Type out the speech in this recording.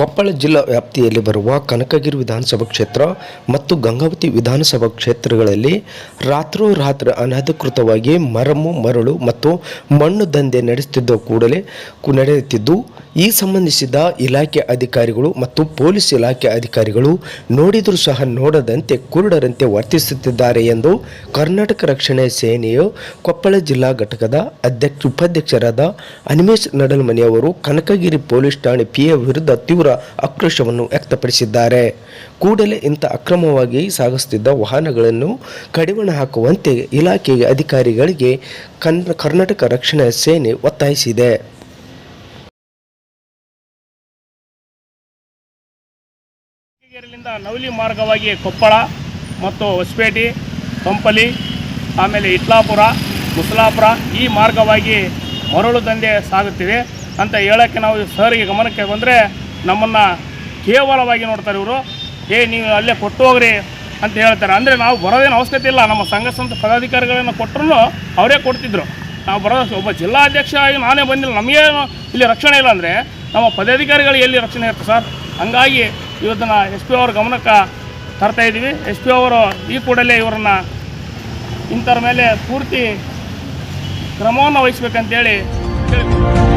ಕೊಪ್ಪಳ ಜಿಲ್ಲಾ ವ್ಯಾಪ್ತಿಯಲ್ಲಿ ಬರುವ ಕನಕಗಿರಿ ವಿಧಾನಸಭಾ ಕ್ಷೇತ್ರ ಮತ್ತು ಗಂಗಾವತಿ ವಿಧಾನಸಭಾ ಕ್ಷೇತ್ರಗಳಲ್ಲಿ ರಾತ್ರೋರಾತ್ರಿ ಅನಧಿಕೃತವಾಗಿ ಮರಮು, ಮರಳು ಮತ್ತು ಮಣ್ಣು ದಂಧೆ ನಡೆಸುತ್ತಿದ್ದ ಕೂಡಲೇ ನಡೆಯುತ್ತಿದ್ದು, ಈ ಸಂಬಂಧಿಸಿದ ಇಲಾಖೆ ಅಧಿಕಾರಿಗಳು ಮತ್ತು ಪೊಲೀಸ್ ಇಲಾಖೆ ಅಧಿಕಾರಿಗಳು ನೋಡಿದರೂ ಸಹ ನೋಡದಂತೆ ಕುರುಡರಂತೆ ವರ್ತಿಸುತ್ತಿದ್ದಾರೆ ಎಂದು ಕರ್ನಾಟಕ ರಕ್ಷಣೆ ಸೇನೆಯು ಕೊಪ್ಪಳ ಜಿಲ್ಲಾ ಘಟಕದ ಅಧ್ಯಕ್ಷ, ಉಪಾಧ್ಯಕ್ಷರಾದ ಅನಿಮೇಶ್ ನಡಲ್ಮನಿ ಅವರು ಕನಕಗಿರಿ ಪೊಲೀಸ್ ಠಾಣೆ ಪಿಎ ವಿರುದ್ಧ ತೀವ್ರ ಆಕ್ರೋಶವನ್ನು ವ್ಯಕ್ತಪಡಿಸಿದ್ದಾರೆ. ಕೂಡಲೇ ಇಂಥ ಅಕ್ರಮವಾಗಿ ಸಾಗಿಸುತ್ತಿದ್ದ ವಾಹನಗಳನ್ನು ಕಡಿವಾಣ ಹಾಕುವಂತೆ ಇಲಾಖೆಯ ಅಧಿಕಾರಿಗಳಿಗೆ ಕರ್ನಾಟಕ ರಕ್ಷಣಾ ಸೇನೆ ಒತ್ತಾಯಿಸಿದೆ. ನವಲಿ ಮಾರ್ಗವಾಗಿ ಕೊಪ್ಪಳ ಮತ್ತು ಹೊಸಪೇಟೆ, ಕಂಪಲಿ, ಆಮೇಲೆ ಇಟ್ಲಾಪುರ, ಮುಸಲಾಪುರ ಈ ಮಾರ್ಗವಾಗಿ ಮರಳು ದಂಧೆ ಸಾಗುತ್ತಿವೆ ಅಂತ ಹೇಳೋಕ್ಕೆ ನಾವು ಸರಿಗೆ ಗಮನಕ್ಕೆ ಬಂದರೆ ನಮ್ಮನ್ನು ಕೇವಲವಾಗಿ ನೋಡ್ತಾರೆ ಇವರು. ಏ, ನೀವು ಅಲ್ಲೇ ಕೊಟ್ಟು ಹೋಗ್ರಿ ಅಂತ ಹೇಳ್ತಾರೆ. ಅಂದರೆ ನಾವು ಬರೋದೇನು ಅವಶ್ಯಕತೆ ಇಲ್ಲ. ನಮ್ಮ ಸಂಘ ಸಂಸ್ಥೆ ಪದಾಧಿಕಾರಿಗಳನ್ನು ಕೊಟ್ಟರು ಅವರೇ ಕೊಡ್ತಿದ್ರು. ನಾವು ಬರೋ ಒಬ್ಬ ಜಿಲ್ಲಾಧ್ಯಕ್ಷ ಆಗಿ ನಾನೇ ಬಂದಿಲ್ಲ. ನಮಗೇನು ಇಲ್ಲಿ ರಕ್ಷಣೆ ಇಲ್ಲ ಅಂದರೆ ನಮ್ಮ ಪದಾಧಿಕಾರಿಗಳು ಎಲ್ಲಿ ರಕ್ಷಣೆ ಇರುತ್ತೆ ಸರ್? ಹಂಗಾಗಿ ಇವತ್ತನ್ನು ಎಸ್ ಪಿ ಅವ್ರ ಗಮನಕ್ಕೆ ತರ್ತಾ ಇದ್ದೀವಿ ಎಸ್ ಪಿ ಅವರು ಈ ಕೂಡಲೇ ಇವರನ್ನು ಇಂಥವ್ರ ಮೇಲೆ ಪೂರ್ತಿ ಕ್ರಮವನ್ನು ವಹಿಸ್ಬೇಕಂತೇಳಿ ಕೇಳ್ತೀವಿ